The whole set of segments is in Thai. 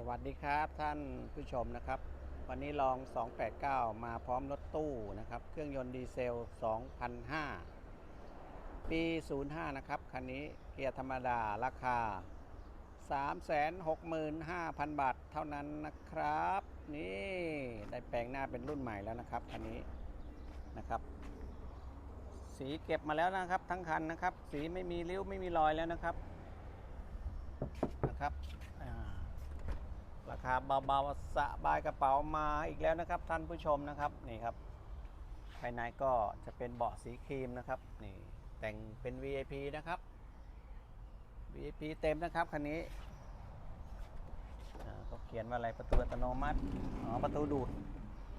สวัสดีครับท่านผู้ชมนะครับ วันนี้ลอง 289 มาพร้อมรถตู้นะครับ เครื่องยนต์ดีเซล 2005 ปี 05 นะครับ คันนี้เกียร์ธรรมดาราคา 365,000 บาทเท่านั้นนะครับ นี่ได้แปลงหน้าเป็นรุ่นใหม่แล้วนะครับ คันนี้นะครับ สีเก็บมาแล้วนะครับ ทั้งคันนะครับ สีไม่มีริ้วไม่มีรอยแล้วนะครับนะครับอ่า ราคาเบาๆสบายกระเป๋ามาอีกแล้วนะครับ ท่านผู้ชมนะครับนี่ครับ ภายในก็จะเป็นเบาะสีครีมนะครับนี่แต่งเป็น VIP นะครับ VIP เต็มนะครับคันนี้เขาเขียนว่าอะไรประตูอัตโนมัติอ๋อประตูดูด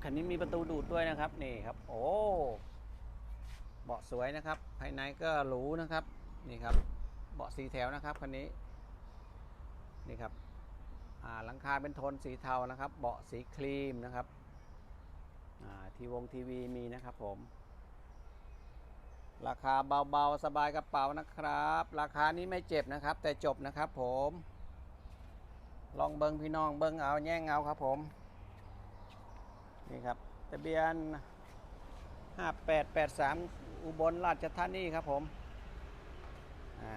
คันนี้มีประตูดูดด้วยนะครับนี่ครับ โอ้เบาะสวยนะครับ ภายในก็หรูนะครับนี่ครับ เบาะสีแถวนะครับคันนี้นี่ครับ หลังคาเป็นโทนสีเทานะครับ เบาะสีครีมนะครับทีวงทีวีมีนะครับผม ราคาเบาๆ สบายกระเป๋านะครับ ราคานี้ไม่เจ็บนะครับ แต่จบนะครับผม ลองเบิ้งพี่น้องเบิ้งเอาแย่งเอาครับผม นี่ครับทะเบียน 5883 อุบลราชธานีครับผม อ่า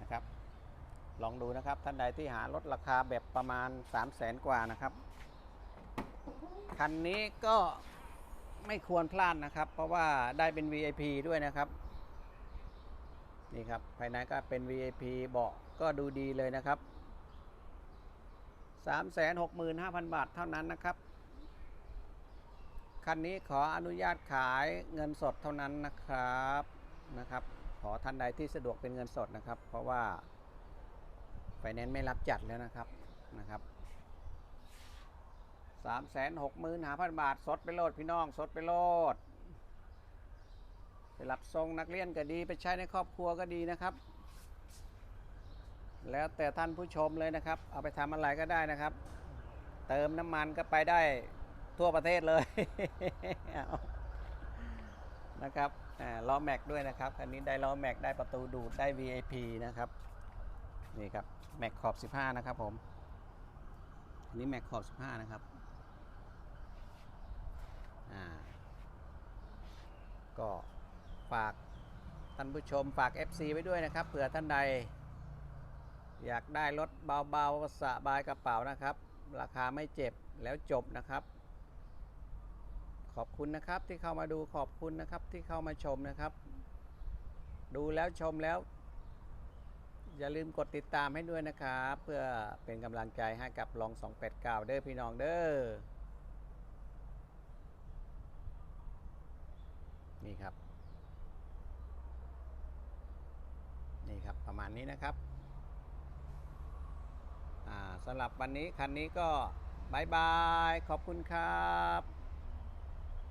นะครับ ลองดูนะครับ ท่านใดที่หารถราคาแบบประมาณ 3 0 0แสนกว่านะครับ คันนี้ก็ไม่ควรพลาดนะครับ เพราะว่าได้เป็น VIP ด้วยนะครับนี่ครับภายในก็เป็น VIP เบาะก็ดูดีเลยนะครับ 365,000 บาทเท่านั้นนะครับ คันนี้ขออนุญาตขายเงินสดเท่านั้นนะครับนะครับ ขอท่านใดที่สะดวกเป็นเงินสดนะครับ เพราะว่า แนนซ์ไม่รับจัดแล้วนะครับนะครับสามแสนหกหมื่นหาพันบาท สดไปโลดพี่น้อง สดไปโลดไปรับทรงนักเรียนก็ดีไปใช้ในครอบครัวก็ดีนะครับ แล้วแต่ท่านผู้ชมเลยนะครับ เอาไปทำอะไรก็ได้นะครับ เติมน้ำมันก็ไปได้ทั่วประเทศเลยนะครับอ่าล้อแม็กด้วยนะครับ อันนี้ได้ล้อแม็กได้ประตูดูดได้ VIP นะครับ นี่ครับแม็กขอบ 15 นะครับผมอันนี้แม็กขอบ 15 นะครับอ่าก็ฝากท่านผู้ชมฝาก FC ไว้ด้วยนะครับเผื่อท่านใด อยากได้รถเบาๆสบายกระเป๋านะครับ ราคาไม่เจ็บแล้วจบนะครับ ขอบคุณนะครับที่เข้ามาดูขอบคุณนะครับที่เข้ามาชมนะครับ ดูแล้วชมแล้ว อย่าลืมกดติดตามให้ด้วยนะครับ เพื่อเป็นกำลังใจให้กับลอง 289 เด้อพี่น้องเด้อนี่ครับ นี่ครับประมาณนี้นะครับสำหรับวันนี้คันนี้ก็บายบาย ขอบคุณครับ